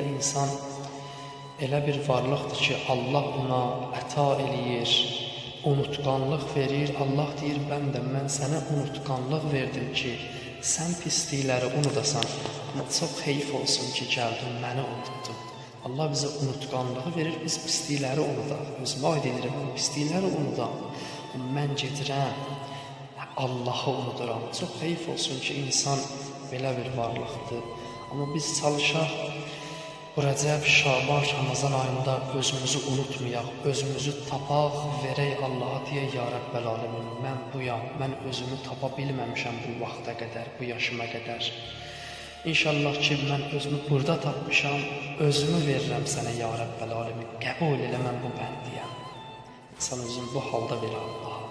İnsan elə bir varlıqdır ki, Allah ona əta eləyir, unutqanlıq verir. Allah deyir, mən də mən sənə unutqanlıq verdim ki, sən pislikləri unudasan. Amma çox heyf olsun ki, gəldin məni unutdun. Allah bizə unutqanlığı verir, biz pislikləri unudaq. Özümə aid edirəm, mən pislikləri unudam. Mən gedirəm, Allahı unuduram. Çox heyf olsun ki, insan belə bir varlıqdır. Amma biz çalışaq bu Rəcəb, Şaban, Ramazan ayında özümüzü unutmayaq, özümüzü tapaq, verək Allaha deyək ya Rəbbəl aləmin, mən buyam, mən özümü tapa bilməmişəm bu vaxta qədər, bu yaşıma qədər. İnşallah ki, mən özümü burada tapmışam, özümü verirəm sənə ya Rəbbəl aləmin, qəbul elə mən bu bəndiyəm. İnsan özünü bu halda verir Allaha.